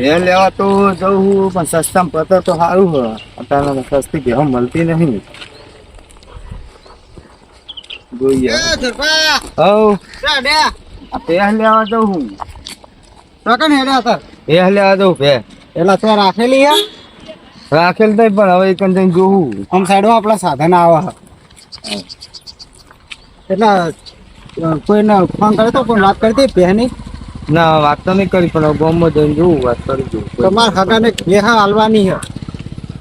ભે લેવા તો જવું પણ સસ્તામાં પતે તો સારું હોય. અત્યારે સસ્તી ભેહો મળતી નહીં જોઈએ. હવ. લેવા જવું ભે લેવા જવું ભે એટલે ત્યાં રાખેલી હે. રાખેલ તઈ પણ હવે એક જઈને જોવું આમ સાઈડમાં આપણા સાધન આવે. એટલે કોઈને ફોન કરે તો કોઈ વાત કરતી પહેની ના વાત તો નહીં કરી પણ ગામમાં જઈને જોવું વાત કરી જોઉં. તમારા હગાને ભેહ હાલવાની છે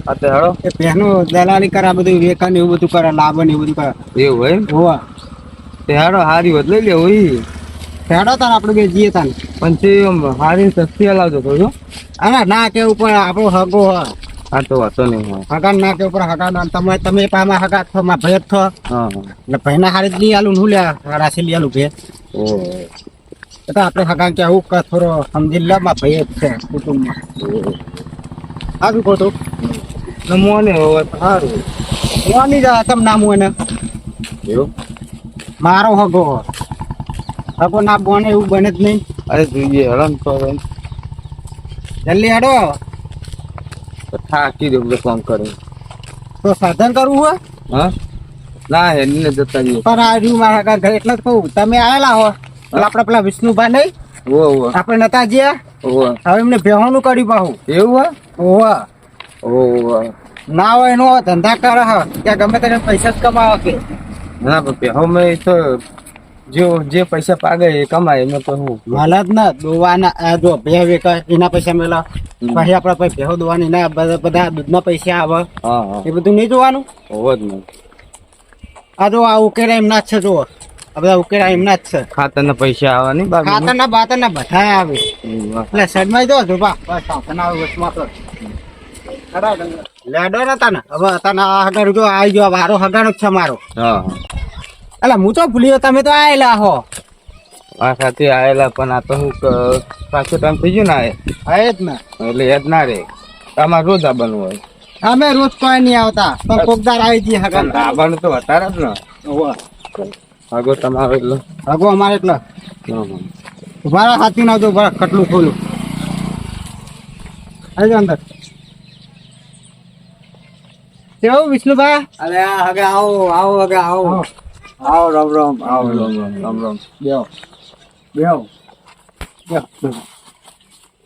અત્યારે હળો એ પહેનું દલાલી કરે આ બધું વેકાને એવું બધું કરે લાભ ને એવું બધું કરે. એવું હોય હોવા. તે હારો હારી વધ લઈ લે ઈ. હેડો તાર આપણે બે જઈએ તાન પણ તે હારી સસ્તી હલાવજો તો જો. અરે ના કે ઉપર આપણો હગો હ. હા તો વાતો નહીં હોય હગા ના કે ઉપર હગા ના તમે તમે પામાં હગા થો માં ભેદ થો હા એટલે ભાઈના હારી જ લઈ આલું હું લે રાશી લઈ આલું ઓહો. એટલે આપણે હકાન કે આવું કે થોડો સમજી લે માં ભાઈ જ છે કુટુંબમાં. કહું તું નમોને હોય સારું. મોની જા તમ નામ હોય એવું? મારો હગો. હગો ના બોને એવું બને જ નહીં. અરે જોઈએ હરણ તો જલ્દી હડો. તો થાકી દઉં ફોન કરે. તો સાધન કરવું હોય? હા? ના હેડીને જતા જઈએ પણ આ રહ્યું મારા ઘરે એટલે જ કહું તમે આવેલા હો. આપણે પેલા વિષ્ણુભાઈ નહીં? ઓ ઓ આપણે નતા ઓ હવે એમને બેહોનું કર્યું પાહું. એવું હોય? ના હોય એનો ધંધા કરે હ. ત્યાં ગમે તેને પૈસા જ કમાવે કે. ના પણ પેહો મેં તો જો જે પૈસા પાગે એ કમાય એમાં તો હું માલા જ ના દોવાના આ જો બે વેકા એના પૈસા મેલા. પછી આપડે પછી ભેહો દોવાની ના બધા દૂધના પૈસા આવે. એ બધું નહીં જોવાનું? હોવ જ નહીં આ જો આ ઉકેલા એમના જ છે જો આ બધા ઉકેરા એમના જ છે. ખાતરના પૈસા આવવાની ખાતરના બાતરના બધા આવે. એટલે સાઈડમાં દો જો બા બસ સાધન વચમાં તો લેડો નતા ને? હવે તને હગાડું જો આવી ગયો. વારો હગાડો જ છે મારો. હા. એટલે હું તો ભૂલી ગયો તમે તો આયેલા હો. આ સાથે આયેલા પણ આ તો હું પાછો ટાઈમ થઈ ગયો ને આયે જ ને. એટલે યાદ ના રે તમારે રોજ આવવાનું હોય. અમે રોજ કોઈ નહીં આવતા. પણ કોકદાર આવી જઈએ હગાડતા આવવાનું તો વધારે જ ને. આગો તમારો એટલે. આગો અમારે એટલે. મારા હાથી ના જો બરાબર ખટલું ખોલું. આવી અંદર. કેવું વિષ્ણુભાઈ? અરે આ હગે આવો આવો હગે આવો. આવો. રામ રામ. આવો રામ રામ રામ રામ. બેહો. બેહો.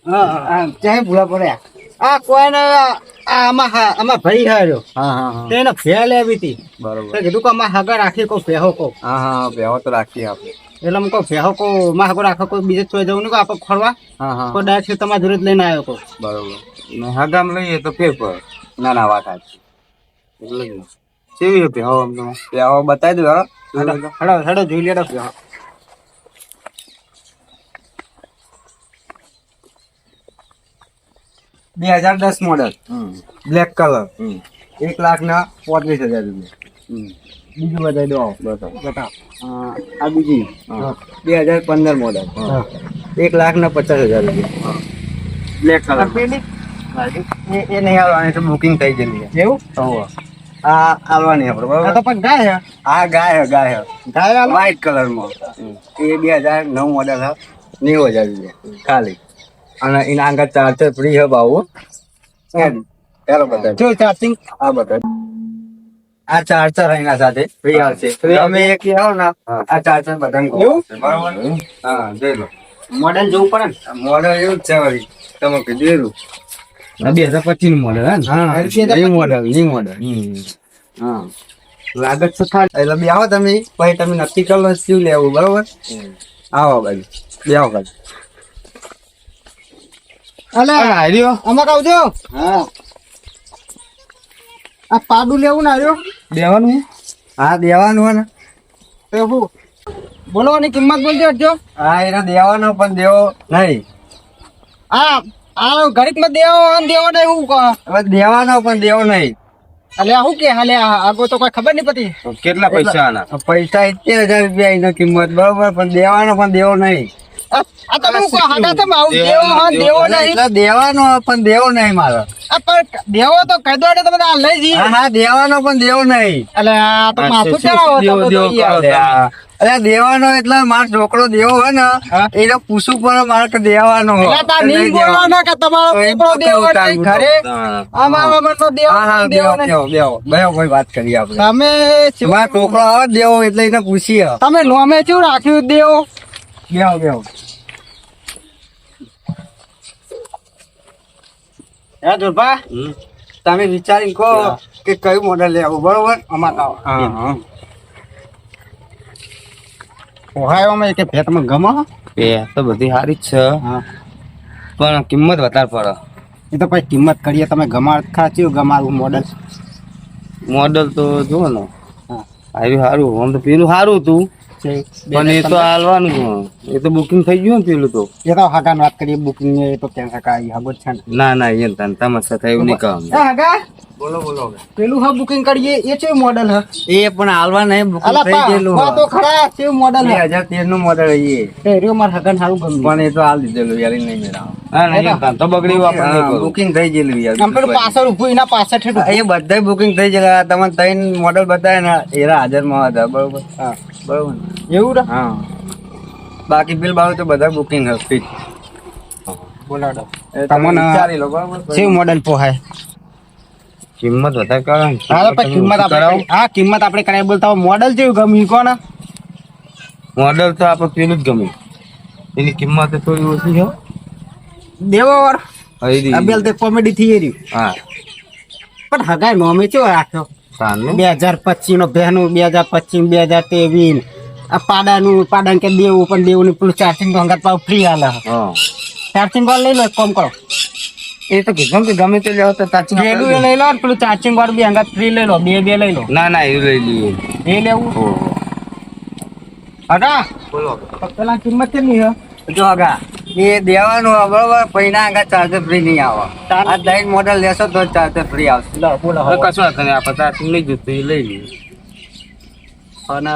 હા હા. ચાહે ભૂલા પડ્યા. આ કોઈને આમાં હા આમાં ભાઈ હાર્યો. હા હા હા. તેને ભે લેવી હતી. બરોબર. તો કીધું કે અમાર હગા રાખી કો ભેહો કો. હા હા બેહો તો રાખીએ આપણે. એટલે અમે કહો ભેહો કો માં રાખો કોઈ બીજે ચોઈ જવું નહીં કો આપણે ખોરવા. હા હા. કોઈ ડાયરેક્ટ તમારા જોડે જ લઈને આવ્યો કો બરોબર. ને હગામ લઈએ તો પેપર. ના ના વાત સાચી એટલે કેવી આમ તો? બેહો બતાવી દો હેડો. જોઈ લેડો બે હજાર દસ મોડલ હમ. બ્લેક કલર એક લાખ ના પોત્રીસ હજાર રૂપિયા. હમ. બીજું બધા દો. બતાવો. આ બીજી. બે હજાર પંદર મોડલ એક લાખ ના પચાસ હજાર રૂપિયા. બ્લેક કલર એ એ નહીં આવવાની તો બુકિંગ થઈ ગયેલી છે. એવું? હોવે. આ આવવાની આપણે આ તો પણ ગાય હા ગાય ગાય હે. ગાય વ્હાઈટ કલર એ બે હજાર નવ મોડલ હા નેવું હજાર રૂપિયા. ખાલી. અને એના આગળ ચાર્જર ફ્રી હે બાવું જો ચાર્જિંગ આ બધા. આ ચાર્જર એના સાથે ફ્રી આવશે. તમે એક આવો ને આ ચાર્જર બધાને. એવું? બરોબર હા જોઈ લો. મોડેલ જોવું પડે ને? મોડલ એવું જ છે વળી. તમે કીધું બે હજાર પચીસનું? મોડલ હા એ ન્યુ મોડલ મોડેલ હા. લાગત તો થાય. એટલે બે આવો તમે. પછી તમે નક્કી કરો શું લેવું બરોબર? આવો બાજુ બે આવો બાજુ અલે હાર્યો આમાં કહું છો હા. આ પાડું લેવું ને આવ્યો દેવાનું હા? દેવાનું હોય ને. તો શું બોલવાની કિંમત બોલજો જો. હા એને દેવાનો પણ દેવો નહીં. આ આ ગરીબમાં દેવો દેવો નહીં એવું કહો. હવે દેવાનો પણ દેવો નહીં. અલે આ શું કે? હાલે આગો તો કોઈ ખબર નહીં પતી. કેટલા પૈસા આના પૈસા ઇત્તેર હજાર રૂપિયા એનો કિંમત બરોબર પણ દેવાનો પણ દેવો નહીં. આ આ તમે શું હાડા તમે આવું દેવો હા દેવો નહીં એટલે દેવાનો પણ દેવો નહીં મારો. આ પણ દેવો તો કહી દો એટલે તમે આ લઈ જઈએ. હા હા દેવાનો પણ દેવો નહીં. અલે આ તો માથું ચડાવો તમે તો અરે દેવાનો એટલે મારો છોકરો દેવો હોય ને હા. પૂછવું પડે મારે દેવાનો હોય. નહીં. બોલવાનો કે તમારો છોકરો દેવો ઘરે? દેવો દેવો કોઈ વાત આપણે. તમે મારો છોકરો આવે દેવો એટલે એને પૂછીએ. તમે નોમે શું રાખ્યું દેવો? બેહો બેહો. હે દુર્ભા? તમે વિચારીને કહો કે કયું મોડેલ લેવું બરોબર? અમારા ઓહાયોમાં કે ભેટમાં ગમો એ તો બધી સારી જ છે. હા. પણ કિંમત વધારે પડે. એ તો પછી કિંમત કરીએ તમે ગમાડ ખાચ્યું ગમાડવું મોડલ મોડલ તો જુઓ ને. હા. આવ્યું સારું આમ તો પેલું સારું હતું. પણ એ તો હાલવાનું છે. એ તો બુકિંગ થઈ ગયું ને પેલું તો. એ તો હગાન વાત કરીએ બુકિંગ એ તો કેન્સલ કરાવી હગો છે ના. ના એ તન તમારે સાથે એવું નહીં કહું હગા? બોલો બોલો પેલું હા બુકિંગ કરીએ એ છે મોડલ હ? એ પણ હાલવા નહીં બુકિંગ થઈ ગયેલું હા. તો ખરા છે મોડલ બે હ હજાર તેરનું મોડેલ એ એ રહ્યો માર હગાન સારું ગમ પણ એ તો હાલ દીધેલું યાર નહીં મેરા હા ના એ તો બગડ્યું આપણે બુકિંગ થઈ ગયેલું યાર પાછળ ઉભું એના પાછળ એ બધા બુકિંગ થઈ ગયેલા. તમે ત્રણ મોડલ બતાવે ને એરા હાજરમાં હતા બરોબર? હા. બરોબર એવું રે? હા. બાકી બિલ બાબુ તો બધા બુકિંગ હશે. ફિક્સ બોલાડો તમને વિચારી લો બરોબર? છે મોડલ પોહાય? કિંમત વધારે કરો હા પછી કિંમત આપણે હા કિંમત આપણે કરાવી બોલતા મોડલ જેવું ગમ્યું કોણ મોડલ તો આપણે પેલું જ ગમ્યું. એની કિંમત થોડી ઓછી છે દેવો વર અબેલ તે કોમેડી થઈ રહ્યું હા. પણ હગાય નોમે ચો રાખ્યો બે હજાર પચીસ નો બહેનું બે હજાર પચીસ બે હજાર ત્રેવીસ. આ પાડાનું પાડાને કે દેવું પણ દેવું ની પેલું ચાર્જિંગ અંગત પાવ ફ્રી હાલે. ચાર્જિંગ વાળ લઈ લો કોમ કરો. એ તો કીધું કે ગમે તે લેવો તો ચાર્જિંગ એ લઈ લો પેલું ચાર્જિંગ વાળું બી અંગત ફ્રી લઈ લો બે બે લઈ લો. ના ના એ લઈ લઈએ. એ લેવું. ઓહો. બોલો. પેલા કિંમત કેટલી હે જો આગા. એ દેવાનું બરોબર? પૈના આગળ ચાર્જર ફ્રી નહીં આવે. તાર- આ ત્રણ મોડલ લેશો તો ચાર્જર ફ્રી આવશે. કશું વાંધો નહીં આપણે તાચી નહીં જોતું એ લઈ લઈએ અને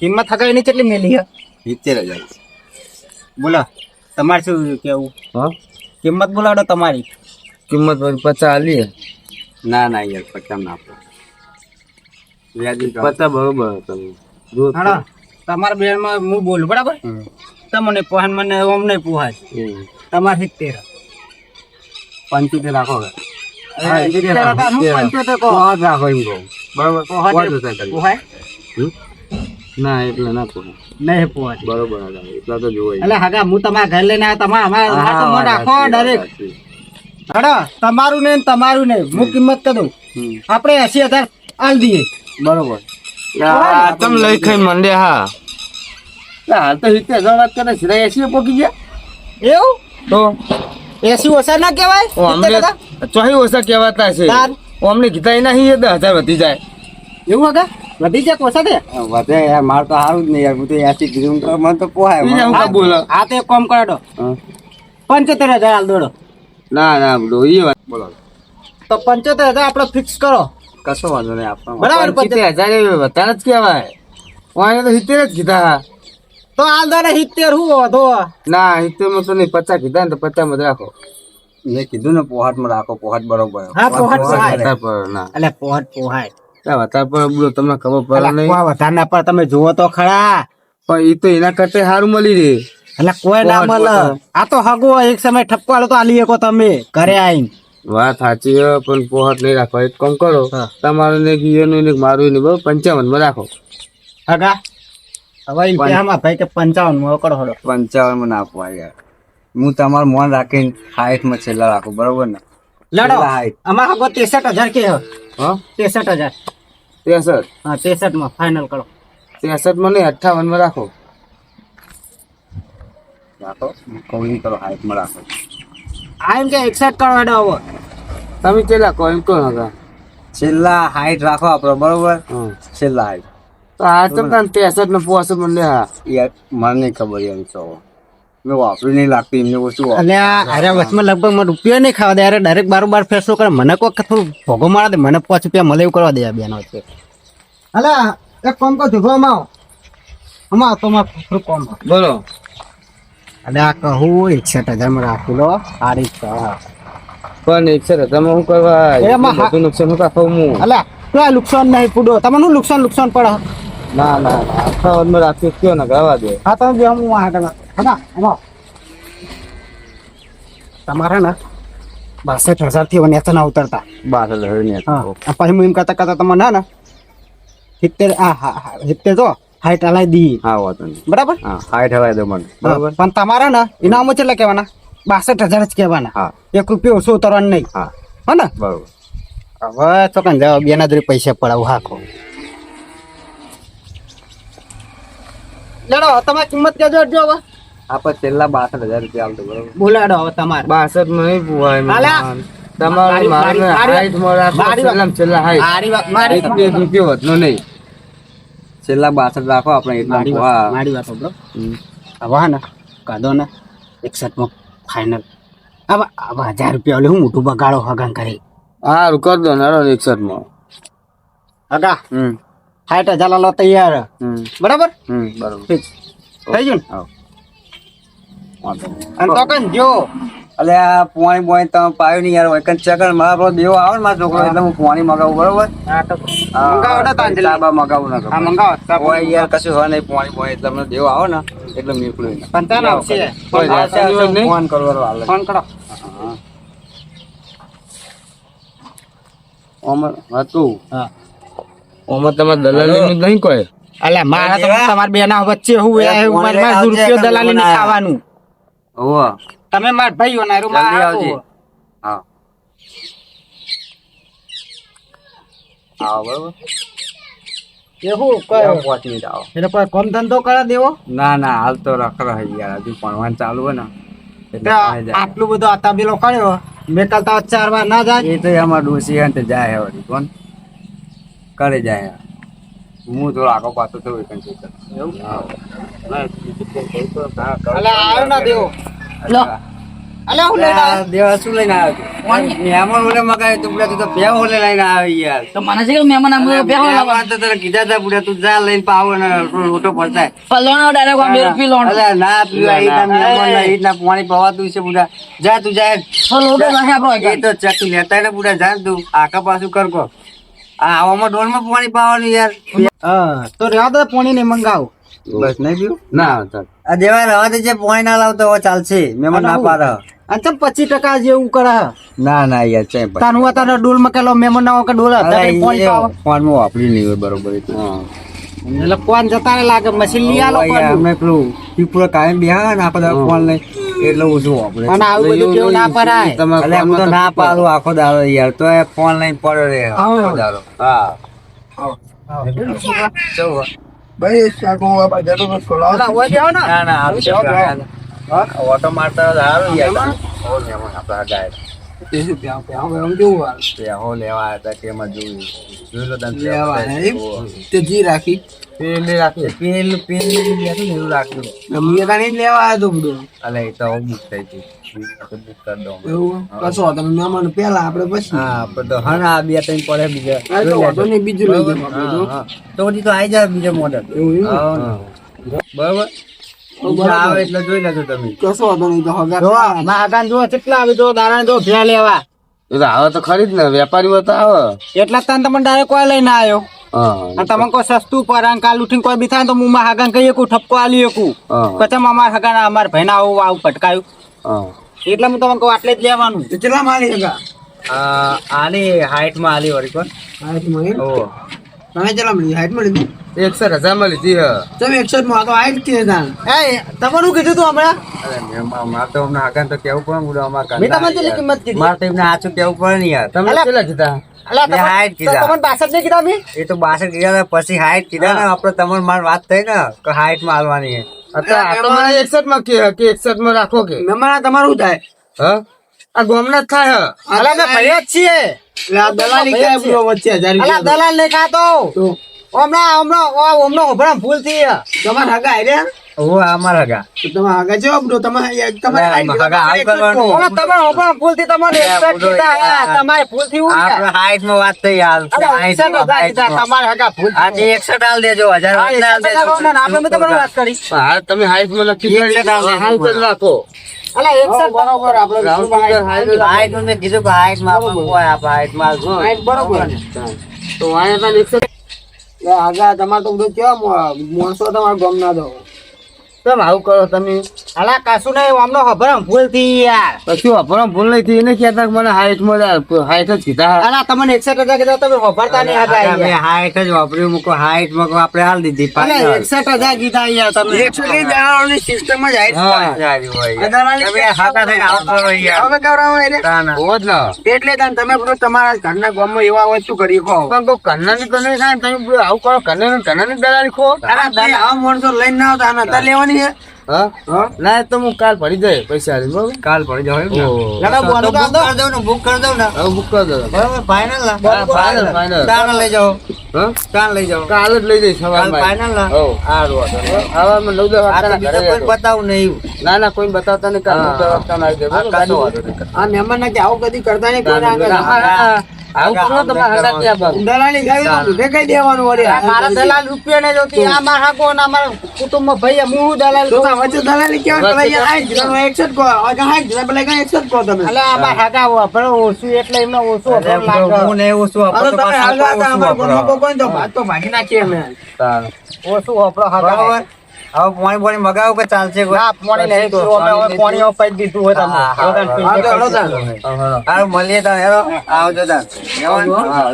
કિંમત હગાઈ એની કેટલી મેલી હે સિત્તેર હજાર. બોલો તમારે શું કેવું? હા? કિંમત બોલાડો તમારી. કિંમત પચાસ હાલી ના ના યાર પચાસ ના આપો. પચાસ બરોબર તમે. જો તો. હા તમારા બેનમાં હું બોલું બરાબર. તમને પોહાન મને ઓમ નહીં પોહાય તમારે સિત્તેર પંચોતેર રાખો? ના એટલે ના પૂછે નહીં પોહાય બરોબર એટલા તો જોવાય એટલે હગા હું તમારા ઘર લઈને આવ્યા તમારા અમારા અમારા રાખો ડાયરેક્ટ હડો તમારું નહીં ને તમારું નહીં હું કિંમત કરું આપણે એસી હજાર આલ દઈએ બરોબર તમે લઈ ખાઈ મંડે હા હાલ તો સિત્તેર હજાર વાત કરે સિરાય એસી પોકી ગયા? એવું? તો? એસી ઓછા ના કહેવાય? અમને ચોહી ઓછા કહેવાતા છે. અમને કીધા એના હી દસ હજાર વધી જાય. એવું હગા વધી જાય ઓછા દે? વધે યાર મારે તો સારું જ નહીં યાર. હું તો એસી કીધું મને તો પોહાય. બીજા હું મને. કાં બોલો? આ તો એક કામ કરો પંચોતેર હજાર હાલ દોડો. ના ના બોલો એ વાત. બોલો. તો પંચોતેર હજાર આપણે ફિક્સ કરો. કશો વાંધો નહીં આપવા બરાબર પંચોતેર હજાર વધારે જ કહેવાય. તો સિત્તેર જ કીધા તો આ દોડે સિત્તેર હું વધો? ના સિત્તેરમાં તો નહીં પચાસ કીધા ને તો પચાસમાં રાખો. મેં કીધું ને પોહાટમાં રાખો પોહાટ બરોબર. હા, પોહાટ. ના. એટલે પોહટ પોહાટ વધારે પર બોલો તમને ખબર પડે નહીં. વધારે ના પડે તમે જુઓ તો ખરા. પણ એ તો એના કરતા સારું મળી રહે. એટલે કોઈ ના મળે આ તો હગો એક સમય ઠપકો આલો તો આલી શકો તમે ઘરે આવીને વાત સાચી પણ પોહટ નહીં રાખો એક કામ કરો. તમારું ને મારું ને બરોબર પંચાવનમાં રાખો. હગા. હવે ઈ ભાઈ કે પંચાવનમાં કરો હડો. પંચાવનમાં ના પોહાય યાર. હું તમારું મોન રાખીને હાઈટમાં છેલ્લા રાખું બરોબર ને? લડો. આમાં હગો ત્રેસઠ હજાર કે હા? ત્રેસઠ હજાર. ત્રેસઠ? હા ત્રેસઠમાં ફાઇનલ કરો. ત્રેસઠમાં નહીં અઠાવનમાં રાખો. રાખો. કૌની કરો હાઈટમાં રાખો. આ એમ કે એકસઠ કરો હેડો હવે. તમે કેટલા કહો એમ કહો છેલ્લા હાઈટ રાખો આપણો બરોબર? છેલ્લા હાઈટ આ તો તને ત્રેસઠ ને પોસ મને હા યાર મને નહીં ખબર એમ છો મેં વાપરી નહીં લાગતી એમને વસ્તુ આ અરે વચમાં લગભગ મને રૂપિયા નહીં ખાવા દે અરે ડાયરેક્ટ બારોબાર ફેસલો કરે. મને કોઈ થોડું ભોગો મારા દે મને પાંચ રૂપિયા મળે એવું કરવા દે આ બેનો છે અલે એક કામ કહું આવો. આમાં આવો તો મારે થોડું કામ બોલો. એટલે આ કહું એકસઠ હજારમાં રાખી લો સારી છે પણ એક છે તમે શું કરવા? એમાં હા- બધું નુકસાન શું કાપો હું અલે તો આ નુકસાન નહીં પૂડો તમને નુકસાન નુકસાન પડે? ના ના ના. આખા વનમાં રાખ્યું કયો ને ગાવા દે. હા તમે બે હું આગળ હા તમારે ને બાસઠ હજારથી નેચા ના ઉતરતા. બાસઠ હજાર હા પછી હું એમ કરતા કરતા તમે ના ને. સિત્તેર આ હા હા સિત્તેર તો હાઈટ હલાઈ દી. હા નહીં. બરાબર? હા હાઈટ હવાય દો મને. બરાબર? પણ તમારે ને ઇનામો કેટલા કહેવાના? બાસઠ હજાર જ કહેવાના. હા. એક રૂપિયો ઓછો ઉતરવાનું નહીં. હા. હો ને? બરોબર. હવે તો કઈ જવાબ એના ના પૈસા પડાવું હાખો. લેડો તમારી કિંમત કેજો જો હવે. આપણે છેલ્લા બાસઠ હજાર રૂપિયા આવતો બરોબર? બોલાડો હવે તમારે. બાસઠ નહીં પોવાય તમારું મારી- હાઈટ મોડા છેલ્લા હાઈટ. મારી રૂપિયો વધનો નહીં. છેલ્લા બાસઠ રાખો આપણે એટલા મારી વાત સાંભળો. હવે ને કાદો ને એકસઠમાં ફાઇનલ હવે હવે હજાર રૂપિયા ઓલે હું મોટું બગાડો હગાન કરી. હારું કરી દો ને એકસઠમાં. હગા. હમ. સાઠ હજાર લો તૈયાર બરાબર? બરોબર. ફિક્સ થઈ ગયું ને. અને તો કન જો. એટલે આ પોણી બોણી તમે પાયું નહીં યાર કન ચકર મારા પેલો દેવો આવે ને મારો છોકરો એટલે હું પોણી મગાવું બરોબર? મંગાવો ને તાંજલી. લાબા મગાવું ના હા મંગાવો કોઈ યાર કશું હોય નહીં પોણી બોણી એટલે મને દેવો આવે ને એટલે મેકલું નહીં પંચાવન આવશે. ફોન આવશે, ફોન કરવાનો હાલે ફોન કરો. ઓમર હતું. હા. ઓમર તમારે દલાલી નું નહીં કહે અલે મારા તો દેવા. બેના વચ્ચે હું એ મારે મારે રૂપિયો દલાલી ને ખાવાનું. ઓહો તમે માર ભાઈઓ ના રૂમ આવજે. હા. આવો બરોબર. એવું કયો? પહોંચી આવો. એટલે કોઈ કોમ ધંધો કરે દેવો? ના ના હાલ તો રખ હે યાર હજુ ભણવાનું ચાલુ હોય ને. આટલું બધું આતા બેલો કર્યો? મેં કાલ તો ચાર વાર ના જાય. એ તો એમાં ડોસી હે જાય હે કોણ? કરે જાય હે. હું થોડો આગો પાછો થયો કોઈ ના, અલા, હું લઈને આવ્યો? દેવા શું લઈને આવ્યો તું? મહેમાન ઓલે મગાવ્યું તું તું તો બે ઓલે લઈને આવ્યો યાર તો મને છે કે મહેમાન આમ. તો તને કીધા તા પુડા તું જા લઈને પાવો ને રોટો પડતા પણ ડાયરેક્ટ આમ બે રૂપિયા લોણ. અલા, ના પીવા એ ના. મહેમાન ના એ ના પાણી પવાતું છે બુડા જા તું જા. તો લોટો નાખે આપણો એ તો ચકી લેતા ને જા તું. આખા પાછું કર કો આ આવામાં ડોલમાં પાણી પાવાનું યાર. હા તો રહેવા દે પોણી ને મંગાવો. બસ નહીં પીવું? ના આ દેવા રવા દે જે પાણી ના લાવતો હોય ચાલશે. મહેમાન ના પાડે. અને પચીસ ટકા જેવું કરે ના ના યાર તાન હું ડોલમાં કેલો મેમન ના કે ડોલ. વાપરી નહીં બરોબર એટલે ફોન જતા લાગે? મશીન લઈ આલો. અમે પેલું પીપળો કાયમ બેહા ને આપણે ફોન લઈ એટલે ઓછું વાપરે અને આવું બધું કેવું ના પરાય. એટલે હું તો ના પાડું આખો દાડો યાર તો એ ફોન લઈને પડ્યો રે. આખો દાડો. હા. ચૌ. અલા, ઓય તો ને. ના ના હારું છે હા? ઓટો મારતા હારું યાર. હો મહેમાન આપણા ગાય પેલી પછી હા બે ત્રણ પડે બીજા. બીજું તો. પછી તો આવી જાય બીજો મોડલ. બરોબર? આવે એટલે જોઈ લેજો તમે. કશો વાંધો નહીં તો હગા જો મારા જો કેટલા આવે જો દાડા જો ભેળ લેવા. આવે તો ખરી જ ને વેપારીઓ તો આવે. એટલા તાન તમને ડાયરેક્ટ કોઈ લઈને આવ્યો. તમે કોઈ સસ્તું પર અને કાલ ઉઠીને કોઈ બી થાય તો હું મારા હગાન કહીએ કું ઠપકો આલી એકું પછી અમારા હગાન અમારા ભાઈના આવું આવું પટકાયું એટલે હું તમને કહું આટલે જ લેવાનું. કેટલા મારી હગા? આની હાઈટમાં આલી વળી કોણ હાઈટ ઓ તમે ચલા મળી હાઈટ મળી હતી? એકસઠ હજાર મળી લીધી તમે એકસઠમાં તો હાઈટ કે તાન એ તમારું કીધું તું હમણાં? અરે મેં- મારે તો અમને આગળ તો કેવું પડે ને અમાર ઘરના મેં તમને કેટલી કિંમત કીધી? મારે તો એમને આછું કેવું પડે ને યાર. તમે કેટલા કીધા? તમારે માર વાત થઈ ને કે માં હાલવાની છે. માં કે એકસઠમાં રાખો કે. મહેમાન તમારું થાય. હા? આ ગોમના જ થાય અલા અમે ભૈયા છીએ. દલાલી કાંઈ બધો વચ્ચે હજાર રૂપિયા દલાલ નહીં ખાતો હમણાં હમણાં હમણાં હમણાં ભૂલ થઈ તમારા હગા આયર્યા? ઓ અમારા ગા તમારા હગા જેવા બધો તમારે તમારે હગા આવું કરવાનું. કહો. હમણાં તમે હમણાં ભૂલથી તમારે અરે, કીધા, હા, તમારે ભૂલથી હું આપડે હાઈટમાં વાત થઈ હાલ તમારે હગા ભૂલ થઈ. આજે હાલ દેજો હજાર હાલ દેજો. આપણે મેં તમારી વાત કરી તમે હાઈટમાં લખી દીધી. રાખો અલા બરોબર આપણે હાઈટ હાઈટ મેં કીધું કે હાઈટમાં આપણે કોઈ આપણે હાઈટમાં હાલશું. હાઈટ બરોબર. તો અહીંયા તાન આગા તમારે તો બધું કેવા માણસો તમારા ગમ ના દો. કેમ આવું કરો તમે? અલા કશું નહીં અમને ખબર આમ ભૂલ થઈ યાર. કશું વાપરવા ભૂલ નહીં થઈ એને કહેતા મને હાઈટમાં હાઈટ જ કીધા અલા તમને એકસઠ હજાર કીધા તમે ખબરતા નહીં હતા મેં હાઈટ જ વાપર્યું મૂકો હાઈટમાં આપણે હાલ દીધી અલા, પાછળ. એકસઠ હજાર કીધા યાર તમે. એકસઠ જણાની સિસ્ટમ જ હાઈટ આવી હોય તમે હાથા થઈને આવતો કરો યાર. હવે કવરાવો એને. તાના. ન. એટલે તાન તમે બધું તમારા ઘરના ગામમાં એવા હોય શું કરી કહો પણ કોઈ કન્નાની તો નહીં થાય તમે આવું કરો કન્નાની કન્નાની દલાલી ખો અલા, આવા માણસો લઈને ના આવતા લેવાની છે હા? ના તો હું કાલ પડી જાય પૈસા આલી બરોબર? કાલ પડી જાવ એમ ને? ઓહ. તો કાઢ book દો. કરી દઉં ને book કરી દઉં ને. હવે બુક કરી દો. બરાબર ફાઇનલ ના? હા, final, final. તાણ લઈ જાઓ. હા? તાણ લઈ જાઓ. કાલ જ લઈ જઈશ ફાઇનલ ના? નવ દસ આ ઘરે કોઈ. બતાવું નહીં ના ના કોઈ બતાવતા નહીં. કાલ નવ દસ આવી જાય હા, નહીં. આ મહેમાન ના કે આવું કદી કરતા નહીં. આવું કરો તમારે હંગાત ત્યાં બાજુ. દલાલી ખાવી તો કઈ દેવાનું વળી. મારા દલાલ રૂપિયા ને જોતી આ મારા હાકો ને અમારા કુટુંબમાં ભાઈ હું દલાલ તો વચ્ચે દલાલી કેવા પેલા અહીંયા આઠ જણાનો એકસો જ કહો. હવે આઠ જણા પેલા અહીંયા એકસો જ તમે. અલે આ મારા હાકા વાપરો ઓછું એટલે એમને ઓછું વાપરો લાગે હું ને ઓછું કોઈ કોઈ તો ભાત તો ભાગી નાખીએ અમે. ઓછું વાપરો હાકા. હવે પાણી પાણી મગાવો કે ચાલશે? ના, પાણી નહીં. અમે પાણી દીધું હોય તમે. હા, તો તાર. મળીએ તમે હેરો. આવજો.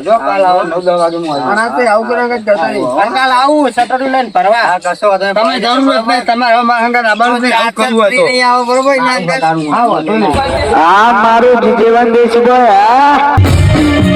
જો કાલ આવો નવ દસ વાગે હું આવી આવું કરે કંઈક કરતા નહીં. કાલ આવું સટરડે લઈને ફરવા હા કશો વાંધો તમે જરૂર તમારે હવે મારા હંગાત આવવાનું નહીં. કરવું હોય તો. નહીં આવો બરોબર ને? હા, આ મારું જીવન દેશ ભાઈ